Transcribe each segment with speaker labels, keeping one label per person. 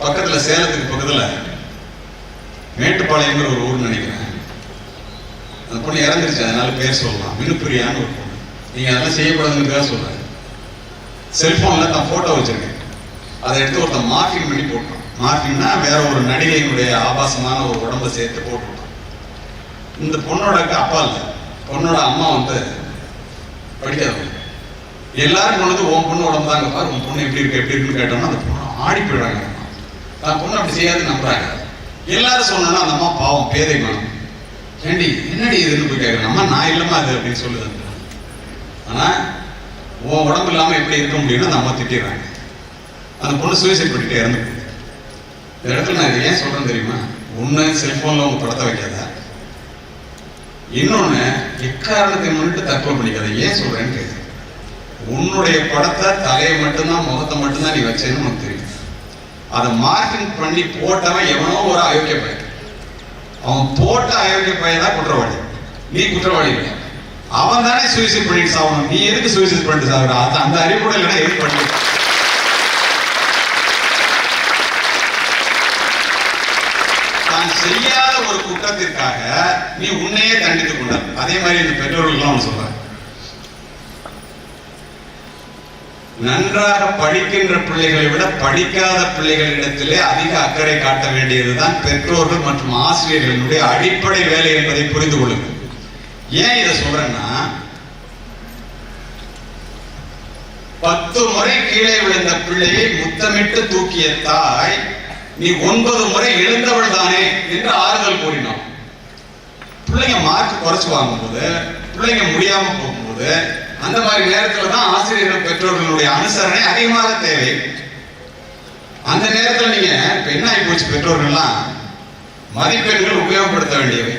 Speaker 1: பக்கத்தில் சேலத்துக்கு பக்கத்தில் மேட்டுப்பாளையங்கிற ஒரு ஊர் நினைக்கிறேன். அந்த பொண்ணு இறந்துருச்சு அதனால பேர் சொல்லலாம். வினுப்பிரியான்னு ஒரு பொண்ணு. நீங்கள் அதெல்லாம் செய்யக்கூடாதுங்கிறதுக்காக சொல்கிறேன் செல்ஃபோனில் தான் ஃபோட்டோ வச்சுருக்கேன். அதை எடுத்து ஒருத்தன் மார்க்கிங் பண்ணி போட்டான் மார்க்கிங்னா வேற ஒரு நடிகையினுடைய ஆபாசமான ஒரு உடம்பை சேர்த்து போட்டுவிட்டான் இந்த பொண்ணோட அப்பா இல்லை. பொண்ணோட அம்மா வந்து படிக்காதவங்க. எல்லாரும் கொண்டு வந்து உன் பொண்ணு உடம்பு தாங்க பாரு. உன் பொண்ணு எப்படி இருக்கு எப்படி இருக்குன்னு கேட்டோம்னா அந்த பொண்ணு ஆடி போயிடுறாங்க. தான் பொண்ணு அப்படி செய்யாது நம்புறாங்க. எல்லாரும் சொன்னா அந்த அம்மா பாவம் பேதை மனம். ஏண்டி என்னடி இதுன்னு போய் கேட்குறேன் அம்மா நான் இல்லம்மா அது அப்படின்னு சொல்லுது. ஆனா உன் உடம்பு இல்லாம எப்படி இருக்க முடியும்னு அந்த அம்மா திட்டிடுறாங்க. அந்த பொண்ணு சூசைட் பண்ணிட்டு இறந்து இந்த இடத்துல நான் ஏன் சொல்றேன் தெரியுமா? ஒண்ணு செல்போன்ல உங்க படத்தை வைக்காத. இன்னொன்னு எக்காரணத்தை முன்னிட்டு தற்கொலை பண்ணிக்காத. ஏன் சொல்றேன்னு உன்னுடைய படத்தை தலையை மட்டும்தான் முகத்தை மட்டும்தான் நீ வச்சேன்னு உனக்கு தெரியும். அதை மார்க்கிங் பண்ணி போட்டவன் எவனோ ஒரு அயோக்கிய பையன் அவன் போட்ட அயோக்கிய பையன் தான் குற்றவாளி. நீ குற்றவாளி இல்லை. அவன் தானே சூசைட் பண்ணிட்டு சாகணும் நீ எதுக்கு சூசைட் பண்ணிட்டு சாகுற அது அந்த அறிவு கூட இல்லைன்னா எதுக்கு பண்ணி? தான் செய்யாத ஒரு குற்றத்திற்காக நீ உன்னையே தண்டித்துக் கொண்டார் அதே மாதிரி இந்த பெற்றோர்கள்லாம் அவன் சொல்றான். நன்றாக படிக்கின்ற பிள்ளைகளை விட படிக்காத பிள்ளைகளிடத்திலே அதிக அக்கறை காட்ட வேண்டியதுதான் பெற்றோர்கள் மற்றும் ஆசிரியர்களுடைய அடிப்படை வேலை என்பதை புரிந்து கொள்ளுங்கள். ஏன் இதை சொல்றேன்னா பத்து முறை கீழே விழுந்த பிள்ளையை முத்தமிட்டு தூக்கிய தாய் நீ ஒன்பது முறை எழுந்தவள் தானே என்று ஆறுதல் கூறினோம் பிள்ளைங்க மார்க் குறைச்சு வாங்கும்போது பிள்ளைங்க முடியாம போகும்போது அந்த மாதிரி நேரத்துல தான் ஆசிரியர்கள் பெற்றோர்களுடைய அனுசரணை அதிகமாக தேவை. அந்த நேரத்தில் நீங்க இப்ப என்ன ஆகி போச்சு பெற்றோர்கள்லாம் மதிப்பெண்கள் உபயோகப்படுத்த வேண்டியவை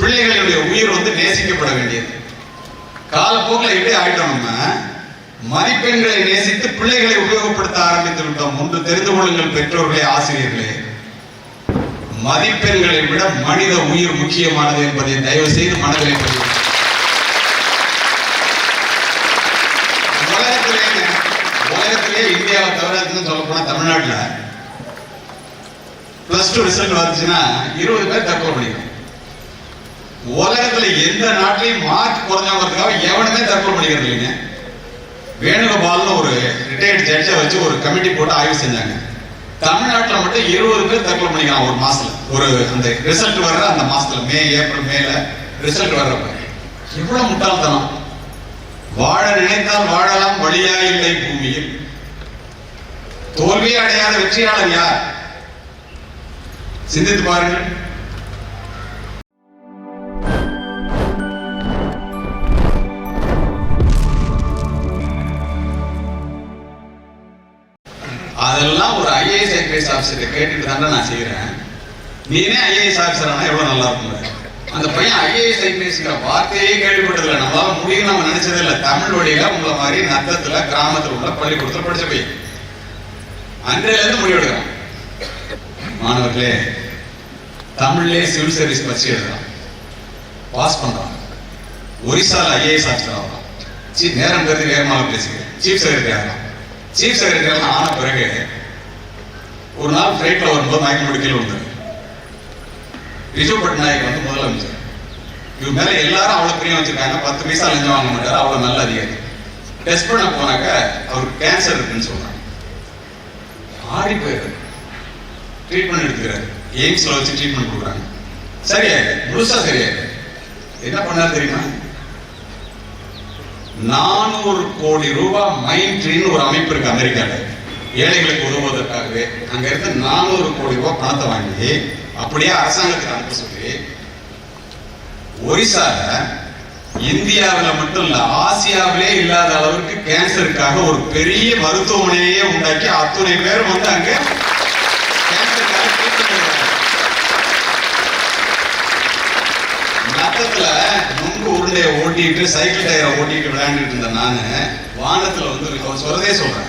Speaker 1: பிள்ளைகளுடைய உயிர் வந்து நேசிக்கப்பட வேண்டியது. காலப்போக்கில் எப்படி ஆயிட்டோம் நம்ம. மதிப்பெண்களை நேசித்து பிள்ளைகளை உபயோகப்படுத்த ஆரம்பித்து விட்டோம். ஒன்று தெரிந்து கொள்ளுங்கள் பெற்றோர்களே ஆசிரியர்களே. மதிப்பெண்களை விட மனித உயிர் முக்கியமானது என்பதை தயவு செய்து மனதிலே பதிவு உலகத்திலே உலகத்திலே இந்தியாவை தவிர சொல்ல போனா தமிழ்நாட்டுல பிளஸ் டூ ரிசல்ட் வந்துச்சுன்னா இருபது பேர் தற்கொலை பண்ணிக்கிறோம் உலகத்துல எந்த நாட்டிலையும் மார்க் குறைஞ்சவங்கிறதுக்காக எவனுமே தற்கொலை பண்ணிக்கிறது இல்லைங்க. வேணுகோபால்னு ஒரு ரிட்டையர்ட் ஜட்ஜை வச்சு ஒரு கமிட்டி போட்டு ஆய்வு செஞ்சாங்க. தமிழ்நாட்டில் மட்டும் இருபது பேர் தற்கொலை பண்ணிக்கலாம் ஒரு மாசத்துல. ஒரு அந்த ரிசல்ட் வர்ற அந்த மாசத்துல மே ஏப்ரல் மேல ரிசல்ட் வர்றப்ப எவ்வளவு முட்டாள்தனம். வாழ நினைத்தால் வாழலாம் வழியா இல்லை பூமியில். தோல்வி அடையாத வெற்றியாளர் யார்? சிந்தித்து பாருங்கள். அதெல்லாம் ஒரு ஐஏஎஸ் ஐபிஎஸ் ஆஃபீஸர் கேட்டுட்டு தானே நான் செய்யறேன் நீனே ஐஏஎஸ் ஆஃபீஸர் ஆனா எவ்வளவு நல்லா இருக்கும் அந்த பையன் ஐஏஎஸ் ஐபிஎஸ்ங்கிற வார்த்தையே கேள்விப்பட்டதில்லை. நம்மளால முடியும் நம்ம நினைச்சதே தமிழ் வழியில உங்களை மாதிரி நத்தத்துல கிராமத்துல உள்ள பள்ளிக்கூடத்துல படிச்ச பையன். அன்றையிலேருந்து முடிவெடுக்கிறான். மாணவர்களே தமிழ்லே சிவில் சர்வீஸ் பரிசு எழுதுறான் பாஸ் பண்றான் ஒரிசால ஐஏஎஸ் ஆஃபீஸர் ஆகிறான் சீ- நேரம் கருதி நேரமாக பேசுகிறேன். சீஃப் செக்ரட்டரி ஆகிறான் சீஃப் செக்ரட்டரி ஆன பிறகு ஒரு நாள் ஃப்ளைட்ல வரும்போது மயக்க முடிக்கல வந்தார் விஜு பட்நாயக் வந்து முதலமைச்சர். இவங்க மேல எல்லாரும் அவ்வளவு பிரியம் வச்சிருக்காங்க. பத்து பைசா லஞ்சம் வாங்க மாட்டாரு. அவ்வளவு நல்ல அதிகாரி. டெஸ்ட் பண்ண போனாக்க அவருக்கு கேன்சர் இருக்குன்னு சொல்றாங்க. ஆடி போயிருக்கு ட்ரீட்மெண்ட் எடுத்துக்கிறாரு எய்ம்ஸில் வச்சு ட்ரீட்மெண்ட் கொடுக்குறாங்க. சரியாயிடு முழுசாக சரியாயிடு என்ன பண்ணார் தெரியுமா? நானூறு கோடி ரூபாய் மைண்ட் ட்ரீன்னு ஒரு அமைப்பு இருக்கு அமெரிக்காவில் ஏழைகளுக்கு உதவுவதற்காகவே அங்க இருந்து நானூறு கோடி ரூபாய் பணத்தை வாங்கி அப்படியே அரசாங்கத்துக்கு அனுப்ப சொல்லி ஒரிசால இந்தியாவில் மட்டும் இல்ல ஆசியாவிலே இல்லாத அளவுக்கு கேன்சருக்காக ஒரு பெரிய மருத்துவமனையே உண்டாக்கி அத்துணை பேர் வந்து அங்க நத்தத்துல நொங்கு உருண்டையை ஓட்டிட்டு சைக்கிள் டயரை ஓட்டிட்டு விளையாண்டுட்டு இருந்த நானு வானத்துல வந்து சொல்றதே சொல்றேன்.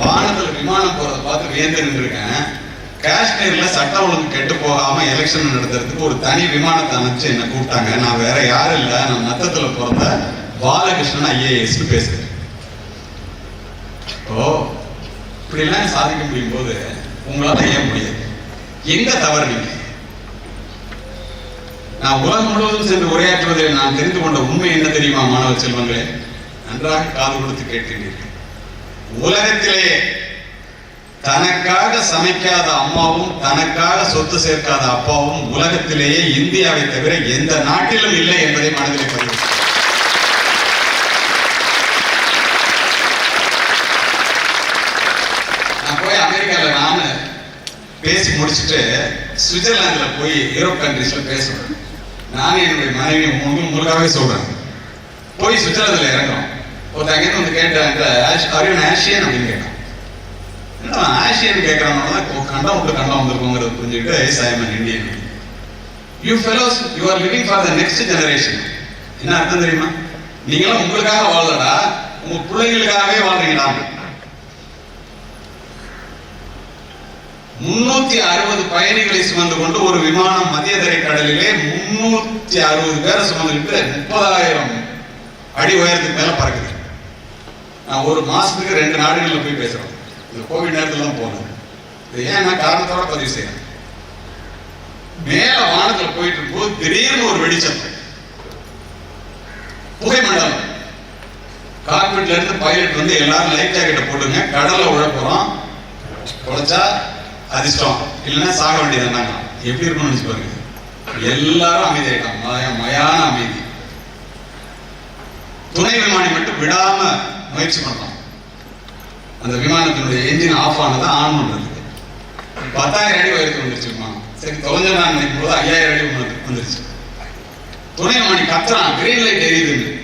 Speaker 1: வானத்துல விமானம் போறத பார்த்து வியந்து நின்றுருக்கேன் காஷ்மீர்ல சட்ட ஒழுங்கு கெட்டு போகாம எலெக்ஷன் நடத்துறதுக்கு ஒரு தனி விமானத்தை அனுப்பிச்சு என்ன கூப்பிட்டாங்க. நான் வேற யாரும் இல்ல நான் நத்தத்துல பிறந்த பாலகிருஷ்ணன் ஐஏஎஸ் பேசுறேன் ஓ இப்படி எல்லாம் சாதிக்க முடியும் போது உங்களால ஏன் முடியாது? எங்க தவறு நீங்க நான் உலகம் முழுவதும் சென்று உரையாற்றுவதில் நான் தெரிந்து கொண்ட உண்மை என்ன தெரியுமா மாணவ செல்வங்களே? நன்றாக காது கொடுத்து கேட்கின்றீர்கள். உலகத்திலே தனக்காக சமைக்காத அம்மாவும் தனக்காக சொத்து சேர்க்காத அப்பாவும் உலகத்திலேயே இந்தியாவை தவிர எந்த நாட்டிலும் இல்லை என்பதை மனதில் பதிவு நான் போய் அமெரிக்கால நான் பேசி முடிச்சுட்டு சுவிட்சர்லாந்துல போய் யூரோப் கண்ட்ரீஸ்ல பேசுவேன். நானும் என்னுடைய மனைவி முழு உங்களுக்காகவே சொல்றேன். போய் சுவிட்சர்லாந்துல இறங்குறோம் ஒருத்தங்க அங்கிருந்து வந்து கேட்டாங்க அரியன் ஆசியன் அப்படின்னு கேட்டான். என்ன ஆசியன் கேட்கறாங்க கண்டம் விட்டு கண்டம் வந்திருக்கோங்கிறது புரிஞ்சுக்கிட்டு I'm Indian. You fellows you are living for the next generation என்ன அர்த்தம் தெரியுமா? நீங்களும் உங்களுக்காக வாழலடா உங்க பிள்ளைங்களுக்காகவே வாழ்றீங்கடா. முன்னூத்தி அறுபது பயணிகளை சுமந்து கொண்டு ஒரு விமானம் மத்திய திரைக்கடலிலே முன்னூத்தி அறுபது பேரை சுமந்துக்கிட்டு முப்பதாயிரம் அடி உயரத்துக்கு மேல பறக்குது. நான் ஒரு மாசத்துக்கு ரெண்டு நாடுகள்ல போய் பேசுறோம். இந்த கோவிட் நேரத்துல தான் போனது. இது ஏன் நான் காரணத்தோட பதிவு செய்யறேன்? மேல வானத்துல போயிட்டு இருக்கும்போது திடீர்னு ஒரு வெடிச்சம் புகைமண்டலம் கார்பெட்ல இருந்து பைலட் வந்து எல்லாரும் லைஃப் ஜாக்கெட்டை போட்டுங்க கடல்ல உழப்புறோம். போறோம் உழைச்சா அதிர்ஷ்டம் இல்லைன்னா சாக வேண்டியதுனாங்க எப்படி இருக்கும்னு நினைச்சு பாருங்க. எல்லாரும் அமைதி ஆயிட்டான் மயான அமைதி. துணை விமானி மட்டும் விடாம முயற்சி பண்றான் அந்த விமானத்தினுடைய என்ஜின் ஆஃப் ஆனதை ஆன் பண்றதுக்கு பத்தாயிரம் அடி உயரத்துக்கு வந்துருச்சு விமானம். சரி தொலைஞ்ச நான் நினைக்கும் போது ஐயாயிரம் அடி வந்து- வந்துருச்சு. துணை விமானி கத்துறான். Green light எரியுதுன்னு.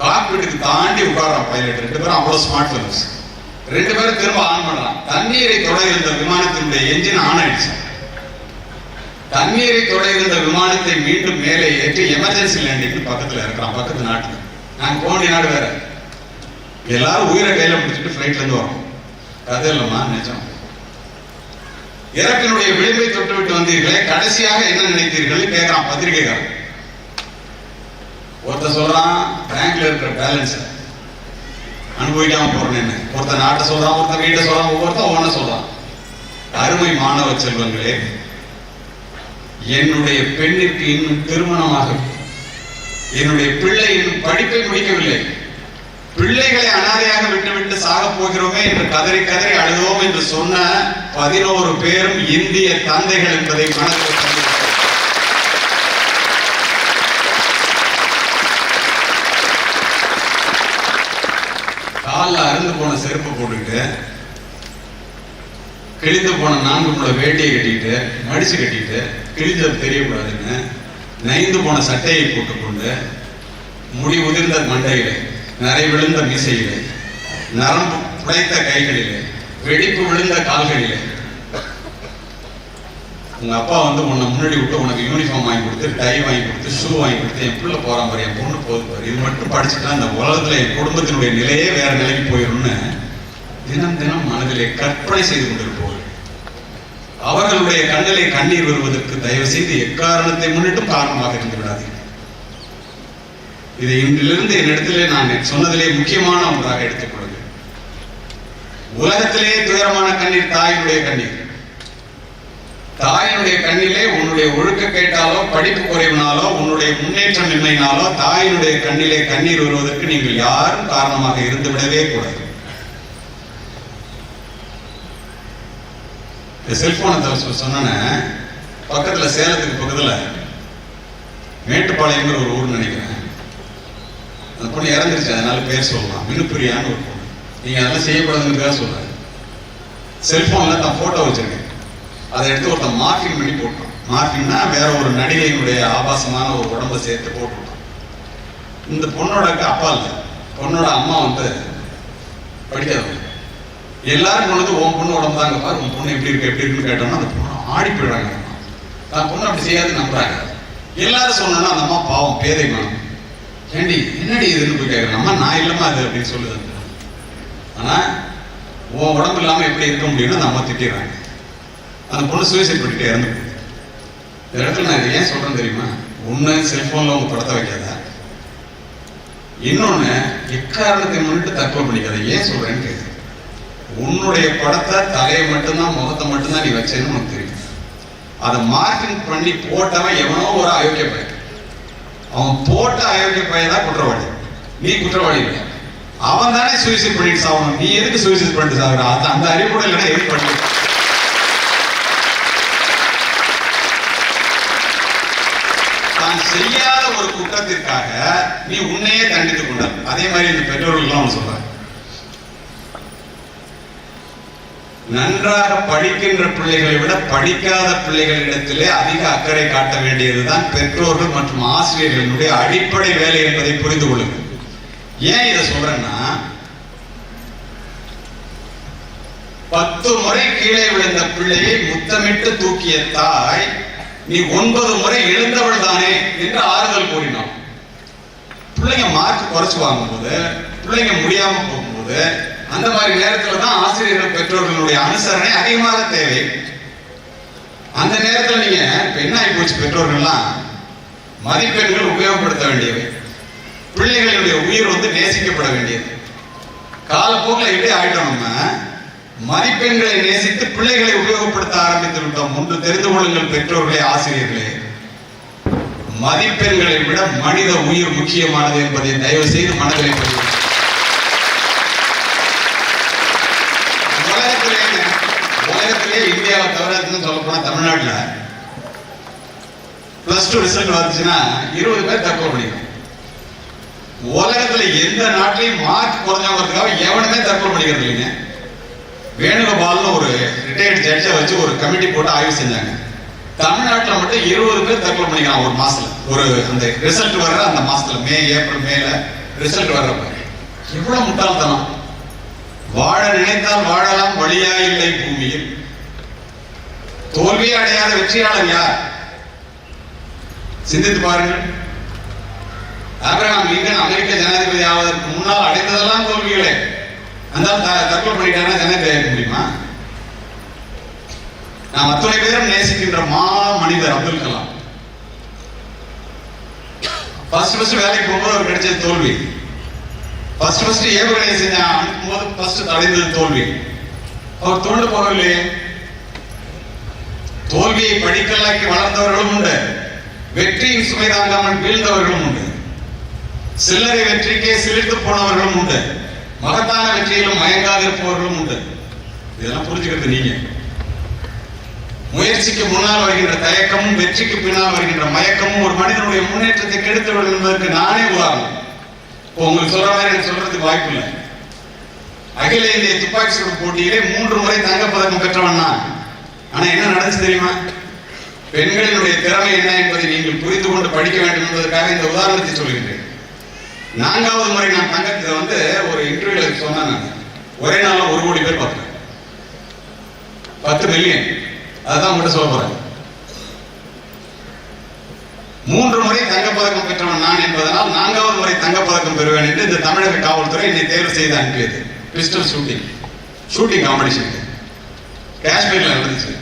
Speaker 1: காக்பிட்டுக்கு தாண்டி உட்காரான் பைலட் ரெண்டு பேரும் அவ்வளவு ஸ்மார்ட் ஃபோன்ஸ் ரெண்டு பேரும் திரும்ப ஆன் பண்ணலாம். தண்ணீரை தொட இருந்த விமானத்தினுடைய என்ஜின் ஆன் ஆயிடுச்சு. தண்ணீரை தொட இருந்த விமானத்தை மீண்டும் மேலே ஏற்றி எமர்ஜென்சி லேண்டிங் பக்கத்துல இருக்கிறான். பக்கத்து நாட்டுல. நான் கோண்டி நாடு வேற. எல்லாரும் உயிரை கையில பிடிச்சிட்டு ஃபிளைட்ல இருந்து வரோம் கதை இல்லம்மா நிஜம். இறப்பினுடைய விளிம்பை தொட்டு விட்டு வந்தீர்களே கடைசியாக என்ன நினைத்தீர்கள் கேட்கிறான் பத்திரிகைக்காரன். ஒருத்தர் சொல்றான் பேங்க்ல இருக்கிற பேலன்ஸ் அனுபவிக்காம போறேன்னு ஒருத்தன் நாட்டை சொல்றான் ஒருத்தன் வீட்டை சொல்றான் ஒவ்வொருத்தன் ஒவ்வொன்ன சொல்றான். அருமை மாணவ செல்வங்களே என்னுடைய பெண்ணிற்கு இன்னும் திருமணமாக என்னுடைய பிள்ளை இன்னும் படிப்பை முடிக்கவில்லை. பிள்ளைகளை அனாதையாக விட்டுவிட்டு சாக போகிறோமே என்று கதறி கதறி அழுதோம் என்று சொன்ன பதினோரு பேரும் இந்திய தந்தைகள் என்பதை மனதில் போன செருப்பு போட்டுக்கிட்டு கிழிந்து போன நான்கு முளை வேட்டியை கட்டிக்கிட்டு மடிச்சு கட்டிக்கிட்டு கிழிஞ்சது தெரியக்கூடாதுன்னு நைந்து போன சட்டையை போட்டுக்கொண்டு முடி உதிர்ந்த மண்டையிலே நிறை விழுந்த மீசையிலே நரம்பு புடைத்த கைகளிலே வெடிப்பு விழுந்த கால்களிலே உங்கள் அப்பா வந்து உன்னை முன்னாடி விட்டு உனக்கு யூனிஃபார்ம் வாங்கி கொடுத்து டை வாங்கி கொடுத்து ஷூ வாங்கி கொடுத்து என் பிள்ளை போறான் பாரு என் பொண்ணு போகுது பாரு. இது மட்டும் படிச்சுட்டா இந்த உலகத்தில் என் குடும்பத்தினுடைய நிலையே வேற நிலைக்கு போயிடும்னு தினம் தினம் மனதிலே கற்பனை செய்து கொண்டிருப்போம். அவர்களுடைய கண்ணிலே கண்ணீர் வருவதற்கு தயவு செய்து எக்காரணத்தை முன்னிட்டும் காரணமாக இருந்து விடாதீர்கள். இதை இன்றிலிருந்து என்னிடத்திலே நான் சொன்னதிலே முக்கியமான ஒன்றாக எடுத்துக் உலகத்திலே துயரமான கண்ணீர் தாயினுடைய கண்ணீர். தாயினுடைய கண்ணிலே உன்னுடைய ஒழுக்க கேட்டாலோ படிப்பு குறைவினாலோ உன்னுடைய முன்னேற்றம் இன்மையினாலோ தாயினுடைய கண்ணிலே கண்ணீர் வருவதற்கு நீங்கள் யாரும் காரணமாக இருந்து விடவே கூடாது. இந்த செல்போனை சொன்ன பக்கத்துல சேலத்துக்கு பக்கத்துல மேட்டுப்பாளையங்கிற ஒரு ஊர் நினைக்கிறேன். அந்த பொண்ணு இறந்துருச்சு அதனால பேர் சொல்லலாம். மினுப்பிரியான்னு ஒரு பொண்ணு. நீங்க அதெல்லாம் செய்யக்கூடாதுங்கிறதுக்காக சொல்றேன் செல்போன்ல தான் போட்டோ வச்சிருக்கேன். அதை எடுத்து ஒருத்தன் மார்க்கிங் பண்ணி போட்டான் மார்க்கிங்னா வேற ஒரு நடிகையினுடைய ஆபாசமான ஒரு உடம்ப சேர்த்து போட்டுவிட்டான் இந்த பொண்ணோட அப்பா இல்லை. பொண்ணோட அம்மா வந்து படிக்காதவங்க. எல்லாரும் கொண்டு வந்து உன் பொண்ணு உடம்பு தாங்க பாரு. உன் பொண்ணு எப்படி இருக்கு எப்படி இருக்குன்னு கேட்டோம்னா அந்த பொண்ணு ஆடி போயிடுறாங்க. அந்த தான் பொண்ணு அப்படி செய்யாது நம்புறாங்க. எல்லாரும் சொன்னா அந்த அம்மா பாவம் பேதை மனம். ஏண்டி என்னடி இதுன்னு போய் கேட்குறேன் அம்மா நான் இல்லைம்மா அது அப்படின்னு சொல்லுது அந்த ஆனா உன் உடம்பு இல்லாம எப்படி இருக்க முடியும்னு அந்த அம்மா திட்டிடுறாங்க. அந்த பொண்ணு சூசைட் பண்ணிட்டு இறந்து இந்த இடத்துல நான் ஏன் சொல்கிறேன்னு தெரியுமா? ஒன்று செல்ஃபோனில் உங்கள் படத்தை வைக்காத. இன்னொன்னு எக்காரணத்தை முன்னிட்டு தற்கொலை பண்ணிக்காத. ஏன் சொல்கிறேன்னு கேட்குது உன்னுடைய படத்தை தலையை மட்டும்தான் முகத்தை மட்டும்தான் நீ வச்சேன்னு உனக்கு தெரியும். அதை மார்க்கிங் பண்ணி போட்டவன் எவனோ ஒரு அயோக்கிய பையன். அவன் போட்ட அயோக்கிய பையன் தான் குற்றவாளி. நீ குற்றவாளி இல்லை. அவன் தானே சூசைட் பண்ணிட்டு சாகணும். நீ எதுக்கு சூசைட் பண்ணிட்டு சாகுற? அந்த அந்த அறிவு கூட இல்லைன்னா எதுக்கு பண்ணி தான் செய்யாத ஒரு குற்றத்திற்காக நீ உன்னையே தண்டித்துக் கொண்டார் அதே மாதிரி இந்த பெற்றோர்கள் அவன் சொல்றாங்க நன்றாக படிக்கின்ற பிள்ளைகளை விட படிக்காத பிள்ளைகளிடத்திலே அதிக அக்கறை காட்ட வேண்டியதுதான் பெற்றோர்கள் மற்றும் ஆசிரியர்களுடைய அடிப்படை வேலை என்பதை புரிந்து கொள்ளுங்கள். ஏன் இதை சொல்றேன்னா பத்து முறை கீழே விழுந்த பிள்ளையை முத்தமிட்டு தூக்கிய தாய் நீ ஒன்பது முறை எழுந்தவள் தானே என்று ஆறுதல் கூறினான். பிள்ளைங்க மார்க் குறைச்சு வாங்கும்போது பிள்ளைங்க முடியாம போகும்போது அந்த மாதிரி நேரத்துல தான் ஆசிரியர்கள் பெற்றோர்களுடைய அனுசரணை அதிகமாக தேவை. அந்த நேரத்தில் நீங்க இப்ப என்ன ஆகி போச்சு பெற்றோர்கள்லாம்? மதிப்பெண்கள் உபயோகப்படுத்த வேண்டியவை பிள்ளைகளுடைய உயிர் வந்து நேசிக்கப்பட வேண்டியது. காலப்போக்கில் எப்படி ஆயிட்டோம் நம்ம. மதிப்பெண்களை நேசித்து பிள்ளைகளை உபயோகப்படுத்த ஆரம்பித்து விட்டோம். ஒன்று தெரிந்து கொள்ளுங்கள் பெற்றோர்களே ஆசிரியர்களே. மதிப்பெண்களை விட மனித உயிர் முக்கியமானது என்பதை தயவு செய்து மனதிலே உலகத்திலே உலகத்திலே இந்தியாவை தவிர சொல்ல போனா தமிழ்நாட்டில் பிளஸ் டூ ரிசல்ட் வந்துச்சுன்னா இருபது பேர் தற்கொலை பண்ணிக்கிறோம் உலகத்துல எந்த நாட்டிலையும் மார்க் குறைஞ்சவங்கிறதுக்காக எவனுமே தற்கொலை பண்ணிக்கிறது இல்லைங்க. வேணுகோபால்னு ஒரு ரிட்டையர்ட் ஜட்ஜை வச்சு ஒரு கமிட்டி போட்டு ஆய்வு செஞ்சாங்க. தமிழ்நாட்டுல மட்டும் இருபது பேர் தற்கொலை பண்ணிக்கிறான் ஒரு மாசத்துல. ஒரு அந்த ரிசல்ட் வர்ற அந்த மாசத்துல மே ஏப்ரல் மேல ரிசல்ட் வர்றப்ப எவ்வளவு முட்டாள்தனம். வாழ நினைத்தால் வாழலாம் வழியா இல்லை பூமியில். தோல்வி அடையாத வெற்றியாளர் யார்? சிந்தித்து பாருங்கள். ஆபிரகாம் லிங்கன் அமெரிக்க ஜனாதிபதி ஆவதற்கு முன்னால் அடைந்ததெல்லாம் தோல்விகளே. அந்த த- தற்கொலை பண்ணிட்டானா ஜனாதிபதி முடியுமா நாம் அத்தனை பேரும் நேசிக்கின்ற மா மனிதர் அப்துல் கலாம். ஃபர்ஸ்ட் ஃபர்ஸ்ட் வேலைக்கு போகும்போது அவர் கிடைச்சது தோல்வி. ஃபர்ஸ்ட் ஃபர்ஸ்ட் ஏவுகணையை செஞ்ச அனுப்பும்போது ஃபர்ஸ்ட் தடைந்தது தோல்வி. அவர் தோண்டு போகவில்லையே தோல்வியை படிக்கலாக்கி வளர்ந்தவர்களும் உண்டு. வெற்றியின் சுமை தாங்காமல் வீழ்ந்தவர்களும் உண்டு. சில்லறை வெற்றிக்கே சிலிர்த்து போனவர்களும் உண்டு. மகத்தான வெற்றியிலும் மயங்காது இருப்பவர்களும் உண்டு. இதெல்லாம் புரிஞ்சுக்கிறது நீங்க. முயற்சிக்கு முன்னால் வருகின்ற தயக்கமும் வெற்றிக்கு பின்னால் வருகின்ற மயக்கமும் ஒரு மனிதனுடைய முன்னேற்றத்தை கெடுத்துவிடும் என்பதற்கு நானே உதாரணம். இப்போ உங்களுக்கு சொல்ற மாதிரி எனக்கு சொல்றதுக்கு வாய்ப்பு இல்லை. அகில இந்திய துப்பாக்கி சுடும் போட்டியிலே மூன்று முறை தங்கப்பதக்கம் பெற்றவன் நான். ஆனா என்ன நடந்துச்சு தெரியுமா? பெண்களினுடைய திறமை என்ன என்பதை நீங்கள் புரிந்து கொண்டு படிக்க வேண்டும் என்பதற்காக இந்த உதாரணத்தை சொல்கின்றேன் நான்காவது முறை நான் தங்கத்தை வந்து ஒரு இன்டர்வியூல சொன்னேன் நான். ஒரே நாளில் ஒரு கோடி பேர் பார்த்தேன் பத்து மில்லியன் அதுதான் மட்டும் சொல்ல போறேன். மூன்று முறை தங்கப்பதக்கம் பெற்றவன் நான் என்பதனால் நான்காவது முறை தங்கப்பதக்கம் பெறுவேன் என்று இந்த தமிழக காவல்துறை என்னை தேர்வு செய்து அனுப்பியது. Pistol shooting. ஷூட்டிங் காம்படிஷன் காஷ்மீர்ல நடந்துச்சு.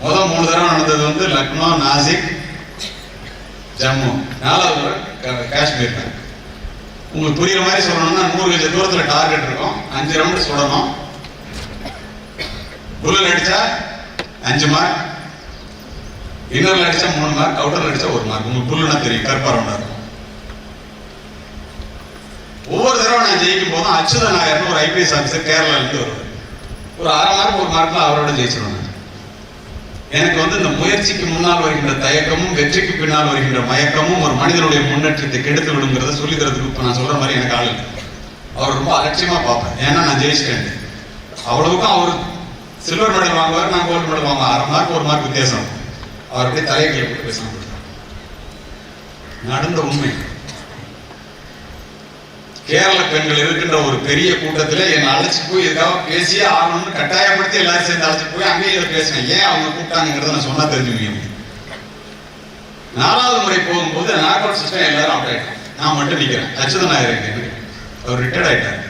Speaker 1: முதல் மூணு தடவை நடந்தது வந்து லக்னோ நாசிக் ஜம்மு. நாலாவது முறை காஷ்மீர் தான் உங்களுக்கு புரியுற மாதிரி சொல்லணும்னா நூறு கஜ தூரத்துல டார்கெட் இருக்கும். அஞ்சு ரவுண்ட் சுடணும். புல்லல் அடிச்சா அஞ்சு மார்க் இன்னர்ல அடிச்சா மூணு மார்க் அவுட்டர்ல அடிச்சா ஒரு மார்க் உங்களுக்கு புல்லுனா தெரியும் கருப்பா ரவுண்டா இருக்கும். ஒவ்வொரு தடவை நான் ஜெயிக்கும் போதும் அச்சுதன் நாயர்னு ஒரு ஐபிஎஸ் ஆஃபீஸர் கேரளால இருந்து வருவார். ஒரு அரை மார்க் ஒரு மார்க்ல அவரோட ஜெயிச்சிடணும் எனக்கு வந்து இந்த முயற்சிக்கு முன்னால் வருகின்ற தயக்கமும் வெற்றிக்கு பின்னால் வருகின்ற மயக்கமும் ஒரு மனிதனுடைய முன்னேற்றத்தை கெடுத்து விடுங்கிறத சொல்லி தரதுக்கு இப்ப நான் சொல்ற மாதிரி எனக்கு ஆள் இல்லை. அவர் ரொம்ப அலட்சியமா பார்ப்பேன் ஏன்னா நான் ஜெயிச்சிட்டேன். அவ்வளவுக்கும் அவர் சில்வர் மெடல் வாங்குவார் நான் கோல்டு மெடல் வாங்குவேன். அரை மார்க் ஒரு மார்க் வித்தியாசம். அவர் அப்படியே தலையை கேட்டு பேசணும். நடந்த உண்மை. கேரள பெண்கள் இருக்கின்ற ஒரு பெரிய கூட்டத்தில் என்னை அழைச்சி போய் ஏதாவது பேசியே ஆகணும்னு கட்டாயப்படுத்தி எல்லாரும் சேர்ந்து அழைச்சி போய் அங்கேயே இதை பேசினேன். ஏன் அவங்க கூப்பிட்டாங்கிறத நான் சொன்னா தெரிஞ்சுக்குவீங்க நாலாவது முறை போகும்போது நாக் அவுட் சிஸ்டம் எல்லாரும் அவுட் ஆகிட்டேன் நான் மட்டும் நிற்கிறேன் அச்சுதன் நாயர் இருக்கேன் அவர் ரிட்டையர்ட் ஆகிட்டார்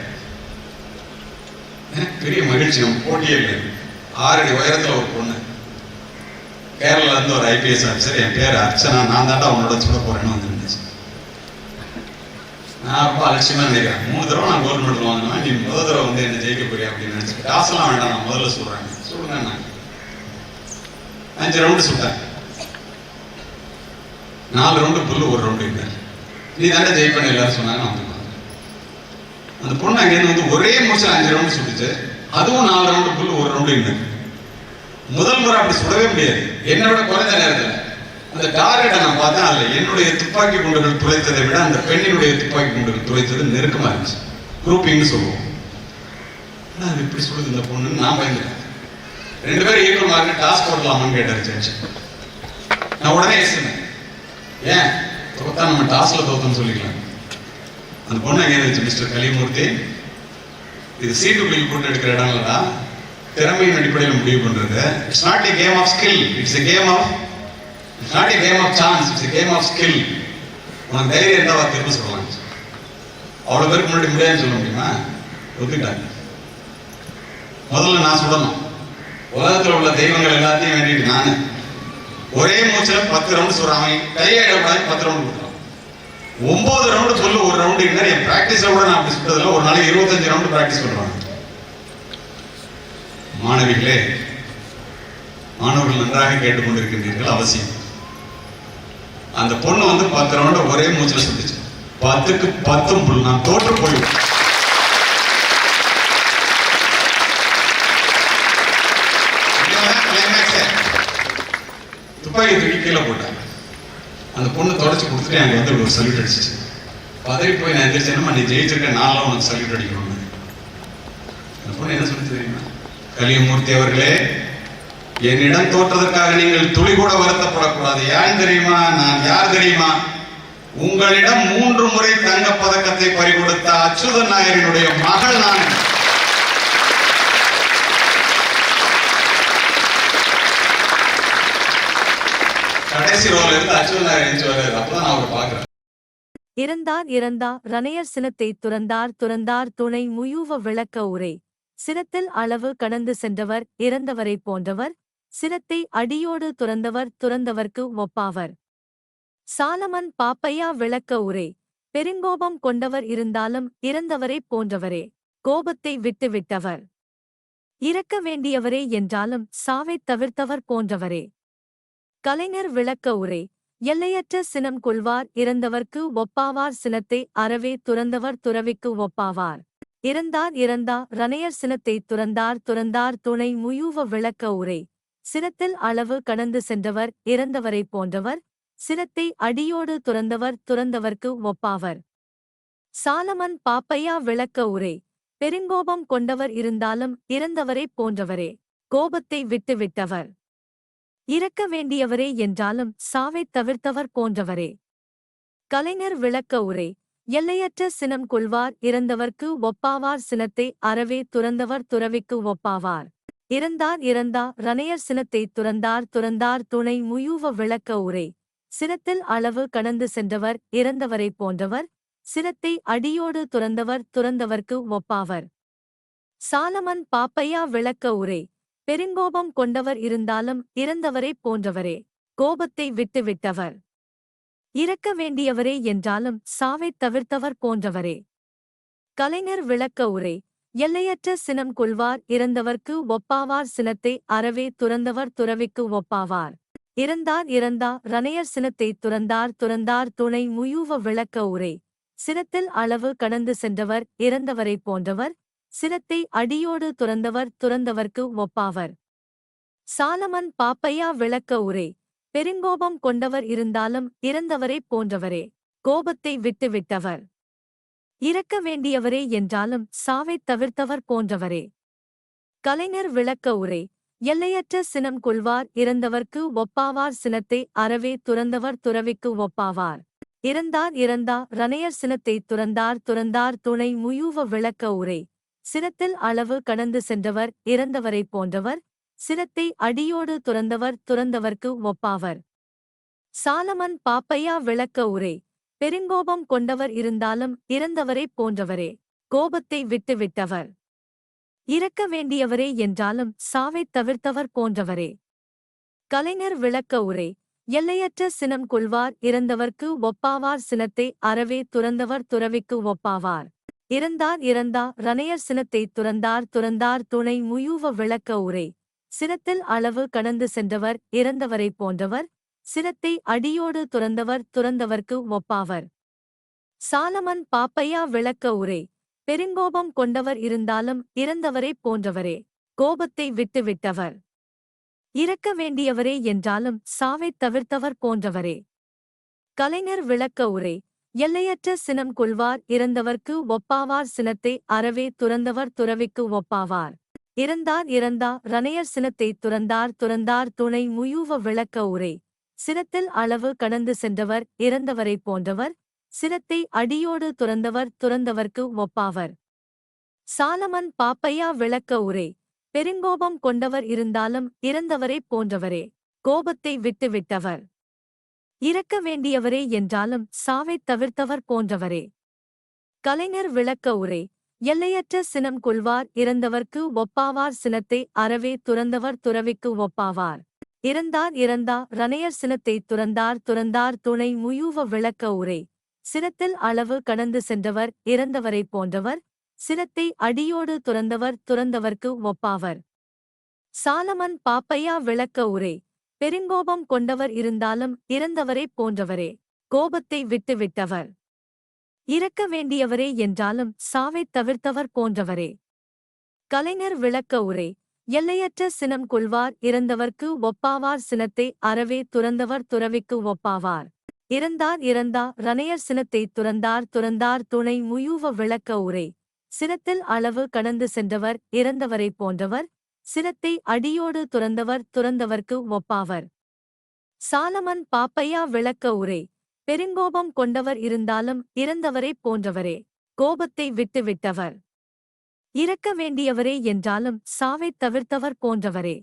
Speaker 1: எனக்கு பெரிய மகிழ்ச்சி. நம்ம போட்டியே இல்லை. ஆறு அடி ஒரு பொண்ணு. கேரளாலேருந்து ஒரு ஐபிஎஸ் ஆஃபீஸர் என் பேர் அர்ச்சனா. நான் தாண்டா உன்னோட சொல்ல போகிறேன்னு வந்து நான் ரொம்ப அலட்சியமா நினைக்கிறேன். மூணு தடவை நான் கோல்டு மெடல் வாங்கினா நீ முதல் தடவை வந்து என்ன ஜெயிக்க போறியா அப்படின்னு நினச்சி. காசெல்லாம் வேண்டாம் நான் முதல்ல சொல்றேன். சொல்லுங்க நான் அஞ்சு ரவுண்டு சுட்டேன் நாலு ரவுண்டு புல்லு ஒரு ரவுண்டு இல்லை. நீ தாண்டா ஜெயிப்பேன் எல்லாரும் சொன்னாங்க நான் வந்து அந்த பொண்ணு அங்கேருந்து வந்து ஒரே மூச்சில் அஞ்சு ரவுண்டு சுட்டுச்சு. அதுவும் நாலு ரவுண்டு புல்லு ஒரு ரவுண்டு இல்லை. முதல் முறை அப்படி சுடவே முடியாது. என்னை விட குறைஞ்ச நேரத்தில். அந்த டார்கெட்டை நான் பார்த்தேன் அதில் என்னுடைய துப்பாக்கி குண்டுகள் துளைத்ததை விட அந்த பெண்ணினுடைய துப்பாக்கி குண்டுகள் துளைத்தது நெருக்கமாக இருந்துச்சு. குரூப்பிங்னு சொல்லுவோம். ஆனால் அது எப்படி சொல்லுது இந்த பொண்ணுன்னு நான் பயந்துட்டேன். ரெண்டு பேரும் ஈக்குவல் மார்க்கு டாஸ் போடலாமான்னு கேட்டார் ஜட்ஜ். நான் உடனே ஏசினேன் ஏன்? தோத்தா நம்ம டாஸ்ல தோத்தோம்னு சொல்லிக்கலாம். அந்த பொண்ணு அங்கே இருந்துச்சு மிஸ்டர் கலிமூர்த்தி இது சீட்டுக்குள்ளி போட்டு எடுக்கிற இடம் இல்லடா திறமையின் அடிப்படையில் முடிவு பண்றது. It's not a game of skill it's a game of it's not a game of chance it's game of skill உனக்கு தைரியம் இருந்தால் அவர் திரும்ப சொல்லலாம். அவ்வளோ பேருக்கு முன்னாடி முடியாதுன்னு சொல்ல முடியுமா? ஒத்துக்கிட்டாங்க. முதல்ல நான் சுடணும் உலகத்தில் உள்ள தெய்வங்கள் எல்லாத்தையும் வேண்டிட்டு நான். ஒரே மூச்சில் பத்து ரவுண்டு சொல்கிறாங்க கையாயிடக்கூடாது பத்து ரவுண்ட் கொடுக்குறான் ஒன்பது ரவுண்டு சொல்லு ஒரு ரவுண்டு என்ன? என் ப்ராக்டிஸில் கூட நான் அப்படி சுட்டதில்ல ஒரு நாளைக்கு இருபத்தஞ்சு ரவுண்டு ப்ராக்டிஸ் பண்ணுறாங்க மாணவிகளே மாணவர்கள் நன்றாக கேட்டுக்கொண்டிருக்கின்றீர்கள் அவசியம். அந்த பொண்ணு வந்து பத்து ரவுண்டு ஒரே மூச்சில் சுட்டுச்சு பத்துக்கு பத்தும் புல் நான் தோற்று போயிடுவேன். துப்பாக்கி தூக்கி கீழே போட்டாங்க அந்த பொண்ணு தொடச்சி கொடுத்துட்டு எனக்கு வந்து ஒரு சல்யூட் அடிச்சிச்சு. பதவி போய் நான் எந்திரிச்சேன்னா நீ ஜெயிச்சிருக்க நாளாக உனக்கு சல்யூட் அடிக்கணும்னு. அந்த பொண்ணு என்ன சொல்லி தெரியுமா? கலியமூர்த்தி அவர்களே என்னிடம் தோற்றதற்காக நீங்கள் துளி கூட வருத்தப்படக்கூடாது. ஏன் தெரியுமா? நான் யார் தெரியுமா? உங்களிடம் மூன்று முறை தங்க பதக்கத்தை பறிகொடுத்த அச்சுதன் நாயரினுடைய மகள் நான். கடைசி ரோல இருந்து அச்சுதன் நாயர் எழுந்து வர்றாரு. அப்பதான் நான் அவரை பாக்குறேன்
Speaker 2: இறந்தார் இறந்தார் ரணையர் சினத்தை துறந்தார் துறந்தார் துணை முயூவ விளக்க உரை. சினத்தில் அளவு கடந்து சென்றவர் இறந்தவரை போன்றவர் சினத்தை அடியோடு துறந்தவர் துறந்தவர்க்கு ஒப்பாவர். சாலமன் பாப்பையா விளக்க உரை பெருங்கோபம் கொண்டவர் இருந்தாலும் இறந்தவரே போன்றவரே கோபத்தை விட்டுவிட்டவர் இறக்க வேண்டியவரே என்றாலும் சாவைத் தவிர்த்தவர் போன்றவரே. கலைஞர் விளக்க உரை எல்லையற்ற சினம் கொள்வார் இறந்தவர்க்கு ஒப்பாவார் சினத்தை அறவே துறந்தவர் துறவிக்கு ஒப்பாவார். இறந்தார் இறந்தா ரணையர் சினத்தை துறந்தார் துறந்தார் துணை முயூவ விளக்க உரை சினத்தில் அளவு கடந்து சென்றவர் இறந்தவரைப் போன்றவர் சினத்தை அடியோடு துறந்தவர் துறந்தவர்க்கு ஒப்பாவர். சாலமன் பாப்பையா விளக்க உரை பெருங்கோபம் கொண்டவர் இருந்தாலும் இறந்தவரைப் போன்றவரே கோபத்தை விட்டுவிட்டவர் இறக்க வேண்டியவரே என்றாலும் சாவைத் தவிர்த்தவர் போன்றவரே. கலைஞர் விளக்க உரை எல்லையற்ற சினம் கொள்வார் இறந்தவர்க்கு ஒப்பாவார் சினத்தை அறவே துறந்தவர் துறவிக்கு ஒப்பாவார். இறந்தார் இறந்தா ரணையர் சினத்தை துறந்தார் துறந்தார் துணை முயூவ விளக்க உரை. சினத்தில் அளவு கடந்து சென்றவர் இறந்தவரைப் போன்றவர். சினத்தை அடியோடு துறந்தவர் துறந்தவர்க்கு ஒப்பாவர். சாலமன் பாப்பையா விளக்க உரை. பெருங்கோபம் கொண்டவர் இருந்தாலும் இறந்தவரை போன்றவரே. கோபத்தை விட்டுவிட்டவர் இறக்க வேண்டியவரே என்றாலும் சாவைத் தவிர்த்தவர் போன்றவரே. கலைஞர் விளக்க உரை. எல்லையற்ற சினம் கொள்வார் இறந்தவர்க்கு ஒப்பாவார் சினத்தை அறவே துறந்தவர் துறவிக்கு ஒப்பாவார். இறந்தார் இறந்தா ரணையர் சினத்தை துறந்தார் துறந்தார் துணை முயூவ விளக்க உரை. சினத்தில் அளவு கடந்து சென்றவர் இறந்தவரைப் போன்றவர். சினத்தை அடியோடு துறந்தவர் துறந்தவர்க்கு ஒப்பாவர். சாலமன் பாப்பையா விளக்க உரை. பெருங்கோபம் கொண்டவர் இருந்தாலும் இறந்தவரைப் போன்றவரே. கோபத்தை விட்டுவிட்டவர். இறக்க வேண்டியவரே என்றாலும் சாவைத் தவிர்த்தவர் போன்றவரே. கலைஞர் விளக்க உரை எல்லையற்ற சினம் கொள்வார் இறந்தவர்க்கு ஒப்பாவார் சினத்தை அறவே துறந்தவர் துறவிக்கு ஒப்பாவார். இறந்தார் இறந்தா ரணையர் சினத்தை துறந்தார் துறந்தார் துணை முயூவ விளக்க உரை. சினத்தில் அளவு கடந்து சென்றவர் இறந்தவரைப் போன்றவர் சினத்தை அடியோடு துறந்தவர் துறந்தவர்க்கு ஒப்பாவர். சாலமன் பாப்பையா விளக்க உரை பெருங்கோபம் கொண்டவர் இருந்தாலும் இறந்தவரைப் போன்றவரே. கோபத்தை விட்டுவிட்டவர் இறக்க வேண்டியவரே என்றாலும் சாவைத் தவிர்த்தவர் போன்றவரே. கலைஞர் விளக்க உரை. எல்லையற்ற சினம் கொள்வார் இறந்தவர்க்கு ஒப்பாவார் சினத்தை அறவே துறந்தவர் துறவிக்கு ஒப்பாவார். இறந்தார் இறந்தா ரணையர் சினத்தை துறந்தார் துறந்தார் துணை முயூவ விளக்க உரை. சினத்தில் அளவு கடந்து சென்றவர் இறந்தவரைப் போன்றவர் சினத்தை அடியோடு துறந்தவர் துறந்தவர்க்கு ஒப்பாவர். சாலமன் பாப்பையா விளக்க உரை பெருங்கோபம் கொண்டவர் இருந்தாலும் இறந்தவரைப் போன்றவரே கோபத்தை விட்டுவிட்டவர் இறக்க வேண்டியவரே என்றாலும் சாவைத் தவிர்த்தவர் போன்றவரே. கலைஞர் விளக்க உரை எல்லையற்ற சினம் கொள்வார் இறந்தவர்க்கு ஒப்பாவார் சினத்தை அறவே துறந்தவர் துறவிக்கு ஒப்பாவார். இறந்தார் இறந்தா ரணையர் சினத்தை துறந்தார் துறந்தார் துணை முயூவ விளக்க உரை சினத்தில் அளவு கடந்து சென்றவர் இறந்தவரைப் போன்றவர் சினத்தை அடியோடு துறந்தவர் துறந்தவர்க்கு ஒப்பாவர். சாலமன் பாப்பையா விளக்க உரை பெருங்கோபம் கொண்டவர் இருந்தாலும் இறந்தவரைப் போன்றவரே கோபத்தை விட்டுவிட்டவர் இறக்க வேண்டியவரே என்றாலும் சாவைத் தவிர்த்தவர் போன்றவரே. கலைஞர் விளக்க உரை எல்லையற்ற சினம் கொள்வார் இறந்தவர்க்கு ஒப்பாவார் சினத்தை அறவே துறந்தவர் துறவிக்கு ஒப்பாவார். இறந்தார் இறந்தா ரணையர் சினத்தை துறந்தார் துறந்தார் துணை முயூவ விளக்க உரை. சினத்தில் அளவு கடந்து சென்றவர் இறந்தவரைப் போன்றவர் சினத்தை அடியோடு துறந்தவர் துறந்தவர்க்கு ஒப்பாவர். சாலமன் பாப்பையா விளக்க உரை. பெருங்கோபம் கொண்டவர் இருந்தாலும் இறந்தவரைப் போன்றவரே கோபத்தை விட்டுவிட்டவர் இறக்க வேண்டியவரே என்றாலும் சாவைத் தவிர்த்தவர் போன்றவரே. கலைஞர் விளக்க உரை. எல்லையற்ற சினம் கொள்வார் இறந்தவர்க்கு ஒப்பாவார் சினத்தை அறவே துறந்தவர் துறவிக்கு ஒப்பாவார். இறந்தார் இறந்தா ரணையர் சினத்தை துறந்தார் துறந்தார் துணை முயூவ விளக்க உரை. சினத்தில் அளவு கடந்து சென்றவர் இறந்தவரைப் போன்றவர். சினத்தை அடியோடு துறந்தவர் துறந்தவர்க்கு ஒப்பாவர். சாலமன் பாப்பையா விளக்க உரை. பெருங்கோபம் கொண்டவர் இருந்தாலும் இறந்தவரைப் போன்றவரே. கோபத்தை விட்டுவிட்டவர். இறக்க வேண்டியவரே என்றாலும் சாவைத் தவிர்த்தவர் போன்றவரே.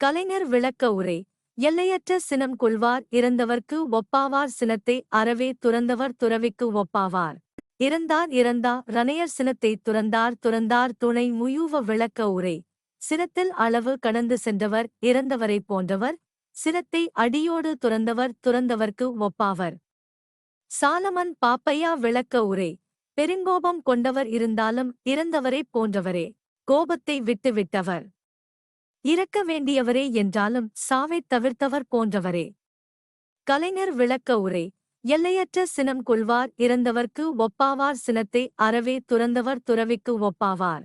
Speaker 2: கலைஞர் விளக்க உரை. எல்லையற்ற சினம் கொள்வார் இறந்தவர்க்கு ஒப்பாவார் சினத்தை அறவே துறந்தவர் துறவிக்கு ஒப்பாவார். இறந்தார் இறந்தா ரணையர் சினத்தை துறந்தார் துறந்தார் துணை முயூவ விளக்க உரை. சினத்தில் அளவு கடந்து சென்றவர் இறந்தவரைப் போன்றவர். சினத்தை அடியோடு துறந்தவர் துறந்தவர்க்கு ஒப்பாவர். சாலமன் பாப்பையா விளக்க உரை. பெருங்கோபம் கொண்டவர் இருந்தாலும் இறந்தவரைப் போன்றவரே. கோபத்தை விட்டுவிட்டவர் இறக்க வேண்டியவரே என்றாலும் சாவைத் தவிர்த்தவர் போன்றவரே. கலைஞர் விளக்க உரை. எல்லையற்ற சினம் கொள்வார் இறந்தவர்க்கு ஒப்பாவார் சினத்தை அறவே துறந்தவர் துறவிக்கு ஒப்பாவார்.